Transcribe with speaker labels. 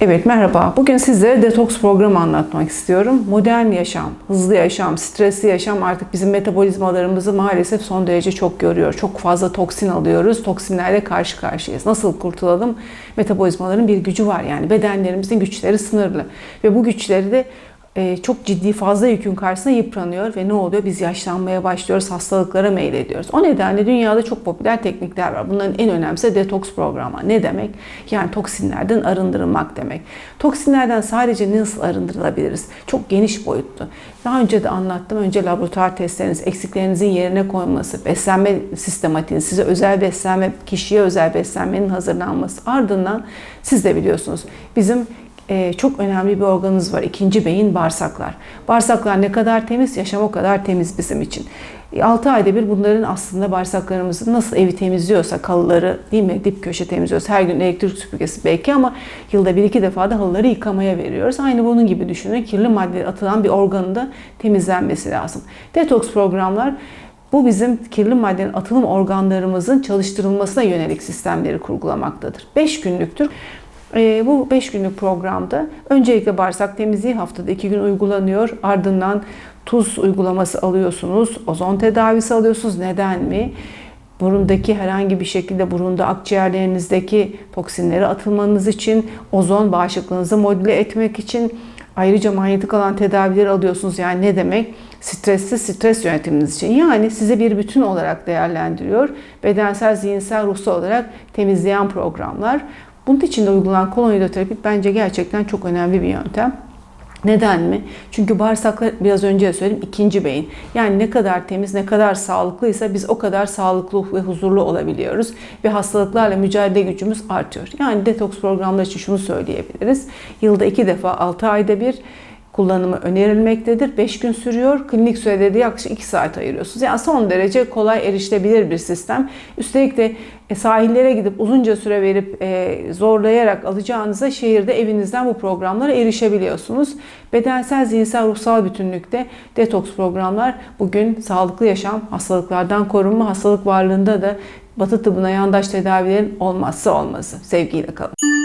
Speaker 1: Evet merhaba. Bugün sizlere detoks programı anlatmak istiyorum. Modern yaşam, hızlı yaşam, stresli yaşam artık bizim metabolizmalarımızı maalesef son derece çok görüyor. Çok fazla toksin alıyoruz. Toksinlerle karşı karşıyayız. Nasıl kurtulalım? Metabolizmaların bir gücü var. Yani bedenlerimizin güçleri sınırlı. Ve bu güçleri de çok ciddi fazla yükün karşısında yıpranıyor ve ne oluyor? Biz yaşlanmaya başlıyoruz, hastalıklara meylediyoruz. O nedenle dünyada çok popüler teknikler var. Bunların en önemlisi detoks programı. Ne demek? Yani toksinlerden arındırılmak demek. Toksinlerden sadece nasıl arındırılabiliriz? Çok geniş boyutlu. Daha önce de anlattım. Önce laboratuvar testleriniz, eksiklerinizin yerine konması, beslenme sistematiğiniz, size özel beslenme, kişiye özel beslenmenin hazırlanması. Ardından siz de biliyorsunuz bizim ee, çok önemli bir organımız var. İkinci beyin bağırsaklar. Bağırsaklar ne kadar temiz, yaşam o kadar temiz bizim için. 6 ayda bir bunların aslında bağırsaklarımızın nasıl evi temizliyorsa halıları değil mi dip köşe temizliyoruz. Her gün elektrik süpürgesi belki ama yılda bir iki defa da halıları yıkamaya veriyoruz. Aynı bunun gibi düşünün. Kirli madde atılan bir organın da temizlenmesi lazım. Detoks programlar bu bizim kirli maddenin atılım organlarımızın çalıştırılmasına yönelik sistemleri kurgulamaktadır. 5 günlüktür. E, bu 5 günlük programda öncelikle bağırsak temizliği haftada 2 gün uygulanıyor. Ardından tuz uygulaması alıyorsunuz, ozon tedavisi alıyorsunuz. Neden mi? burundaki herhangi bir şekilde burunda akciğerlerinizdeki toksinleri atılmanız için, ozon bağışıklığınızı modüle etmek için ayrıca manyetik alan tedavileri alıyorsunuz. Yani ne demek? Stresli stres yönetiminiz için. Yani size bir bütün olarak değerlendiriyor. Bedensel, zihinsel, ruhsal olarak temizleyen programlar. Bunun için de uygulanan kolonidoterapi bence gerçekten çok önemli bir yöntem. Neden mi? Çünkü bağırsaklar biraz önce de söyledim ikinci beyin. Yani ne kadar temiz, ne kadar sağlıklıysa biz o kadar sağlıklı ve huzurlu olabiliyoruz. Ve hastalıklarla mücadele gücümüz artıyor. Yani detoks programları için şunu söyleyebiliriz. Yılda iki defa, altı ayda bir kullanımı önerilmektedir. 5 gün sürüyor. Klinik sürede de yaklaşık 2 saat ayırıyorsunuz. Yani son derece kolay erişilebilir bir sistem. Üstelik de e, sahillere gidip uzunca süre verip e, zorlayarak alacağınıza şehirde evinizden bu programlara erişebiliyorsunuz. Bedensel, zihinsel, ruhsal bütünlükte detoks programlar bugün sağlıklı yaşam, hastalıklardan korunma, hastalık varlığında da Batı tıbbına yandaş tedavilerin olmazsa olmazı. Sevgiyle kalın.